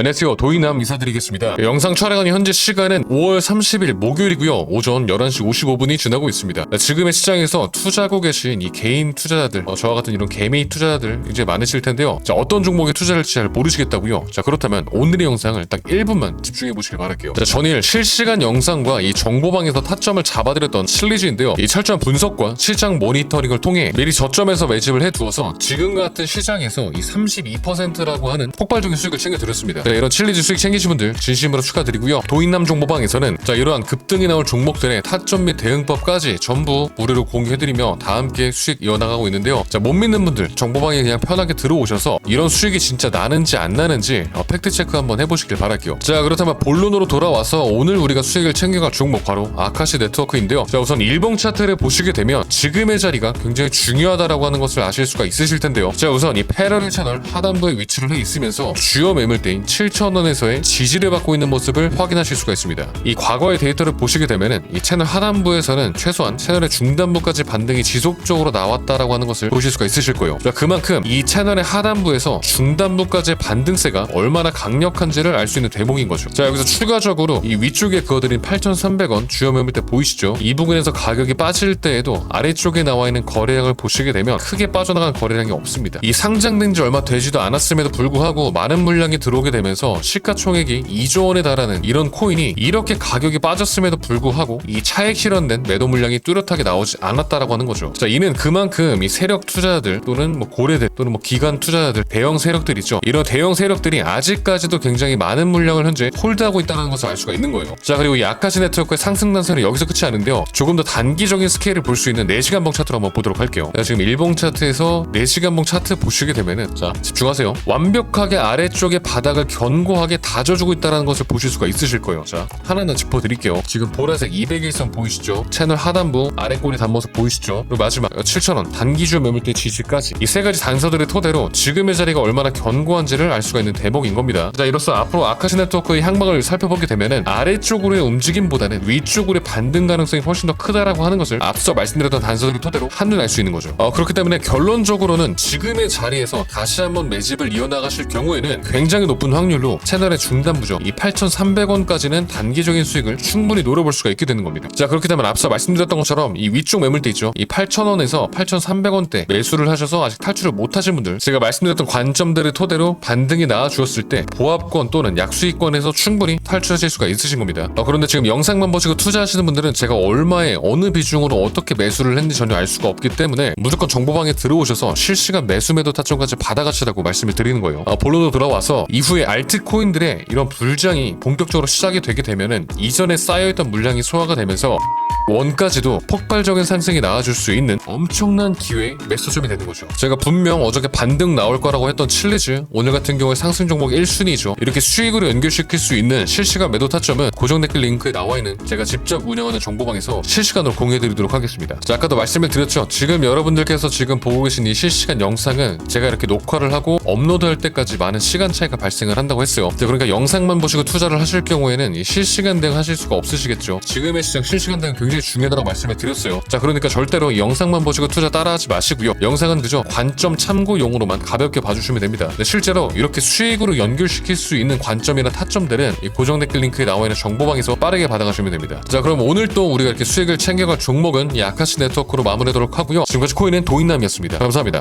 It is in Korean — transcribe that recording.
안녕하세요. 도이남 인사드리겠습니다. 영상 촬영하는 현재 시간은 5월 30일 목요일이고요. 오전 11시 55분이 지나고 있습니다. 지금의 시장에서 투자하고 계신 이 개인 투자자들 어, 저와 같은 이런 개미 투자자들 굉장히 많으실 텐데요. 자 어떤 종목에 투자할지 잘 모르시겠다고요. 자 그렇다면 오늘의 영상을 딱 1분만 집중해 보시길 바랄게요. 자 전일 실시간 영상과 이 정보방에서 타점을 잡아드렸던 실리즈인데요. 이 철저한 분석과 시장 모니터링을 통해 미리 저점에서 매집을 해두어서 지금 같은 시장에서 이 32%라고 하는 폭발적인 수익을 챙겨드렸습니다 자, 이런 칠리즈 수익 챙기신 분들 진심으로 축하드리고요. 도인남 정보방에서는 자 이러한 급등이 나올 종목들의 타점 및 대응법까지 전부 무료로 공개해드리며 다 함께 수익 이어나가고 있는데요. 자 못 믿는 분들 정보방에 그냥 편하게 들어오셔서 이런 수익이 진짜 나는지 안 나는지 어, 팩트 체크 한번 해보시길 바랄게요. 자 그렇다면 본론으로 돌아와서 오늘 우리가 수익을 챙겨갈 종목 바로 아카시 네트워크인데요. 자 우선 일봉 차트를 보시게 되면 지금의 자리가 굉장히 중요하다라고 하는 것을 아실 수가 있으실 텐데요. 자 우선 이 패러렐 채널 하단부에 위치를 해 있으면서 주요 매물대인 7,000원에서의 지지를 받고 있는 모습을 확인하실 수가 있습니다. 이 과거의 데이터를 보시게 되면은 이 채널 하단부에서는 최소한 채널의 중단부까지 반등이 지속적으로 나왔다라고 하는 것을 보실 수가 있으실 거예요. 자 그만큼 이 채널의 하단부에서 중단부까지의 반등세가 얼마나 강력한지를 알 수 있는 대목인 거죠. 자 여기서 추가적으로 이 위쪽에 그어드린 8,300원 주요 매물대 보이시죠? 이 부분에서 가격이 빠질 때에도 아래쪽에 나와 있는 거래량을 보시게 되면 크게 빠져나간 거래량이 없습니다. 이 상장된 지 얼마 되지도 않았음에도 불구하고 많은 물량이 들어오게 되면 서 시가총액이 2조 원에 달하는 이런 코인이 이렇게 가격이 빠졌음에도 불구하고 이 차액 실현된 매도 물량이 뚜렷하게 나오지 않았다라고 하는 거죠. 자, 이는 그만큼 이 세력 투자자들 또는 뭐 고래들 또는 뭐 기관 투자자들 대형 세력들이죠. 이런 대형 세력들이 아직까지도 굉장히 많은 물량을 현재 홀드하고 있다는 것을 알 수가 있는 거예요. 자, 그리고 이 아카시 네트워크의 상승 단세는 여기서 끝이 아닌데요. 조금 더 단기적인 스케일을 볼 수 있는 4시간 봉 차트로 한번 보도록 할게요. 자, 지금 일봉 차트에서 4시간 봉 차트 보시게 되면은 자, 집중하세요. 완벽하게 아래쪽에 바닥을 견고하게 다져주고 있다는 것을 보실 수가 있으실 거예요. 자, 하나하나 짚어드릴게요. 지금 보라색 200일선 보이시죠? 채널 하단부 아래 꼬리 단모습 보이시죠? 그리고 마지막 7,000원 단기주 매물대 지지까지 이 세 가지 단서들의 토대로 지금의 자리가 얼마나 견고한지를 알 수가 있는 대목인 겁니다. 자, 이로써 앞으로 아카시 네트워크의 향방을 살펴보게 되면은 아래쪽으로의 움직임보다는 위쪽으로의 반등 가능성이 훨씬 더 크다라고 하는 것을 앞서 말씀드렸던 단서들을 토대로 한눈 알 수 있는 거죠. 어, 그렇기 때문에 결론적으로는 지금의 자리에서 다시 한번 매집을 이어나가실 경우에는 굉장히 높은 확 률로 채널의 중단부죠. 이 8,300원까지는 단기적인 수익을 충분히 노려볼 수가 있게 되는 겁니다. 자, 그렇기 때문에 앞서 말씀드렸던 것처럼 이 위쪽 매물대 있죠. 이 8,000원에서 8,300원대 매수를 하셔서 아직 탈출을 못 하신 분들 제가 말씀드렸던 관점들을 토대로 반등이 나와 주었을 때 보합권 또는 약수익권에서 충분히 탈출하실 수가 있으신 겁니다. 어, 그런데 지금 영상만 보시고 투자하시는 분들은 제가 얼마에 어느 비중으로 어떻게 매수를 했는지 전혀 알 수가 없기 때문에 무조건 정보방에 들어오셔서 실시간 매수 매도 타점까지 받아가시라고 말씀을 드리는 거예요. 어, 본론으로 들어와서 이후에 알트코인들의 이런 불장이 본격적으로 시작이 되게 되면은 이전에 쌓여있던 물량이 소화가 되면서 원까지도 폭발적인 상승이 나와줄 수 있는 엄청난 기회 매수점이 되는 거죠. 제가 분명 어저께 반등 나올 거라고 했던 칠리즈 오늘 같은 경우에 상승 종목 1순위죠. 이렇게 수익으로 연결시킬 수 있는 실시간 매도 타점은 고정 댓글 링크에 나와 있는 제가 직접 운영하는 정보방에서 실시간으로 공유해드리도록 하겠습니다. 자, 아까도 말씀을 드렸죠. 지금 여러분들께서 지금 보고 계신 이 실시간 영상은 제가 이렇게 녹화를 하고 업로드할 때까지 많은 시간 차이가 발생을 한다고 했어요. 자, 그러니까 영상만 보시고 투자를 하실 경우에는 이 실시간 대응 하실 수가 없으시겠죠. 지금의 시장 실시간 대응 굉장히 중요하다고 말씀을 드렸어요. 자, 그러니까 절대로 이 영상만 보시고 투자 따라하지 마시고요. 영상은 그저 관점 참고용으로만 가볍게 봐주시면 됩니다. 근데 실제로 이렇게 수익으로 연결시킬 수 있는 관점이나 타점들은 이 고정 댓글 링크에 나와 있는 정보방에서 빠르게 받아가시면 됩니다. 자, 그럼 오늘 또 우리가 이렇게 수익을 챙겨갈 종목은 이 아카시 네트워크로 마무리하도록 하고요. 지금까지 코인은 도인남이었습니다. 감사합니다.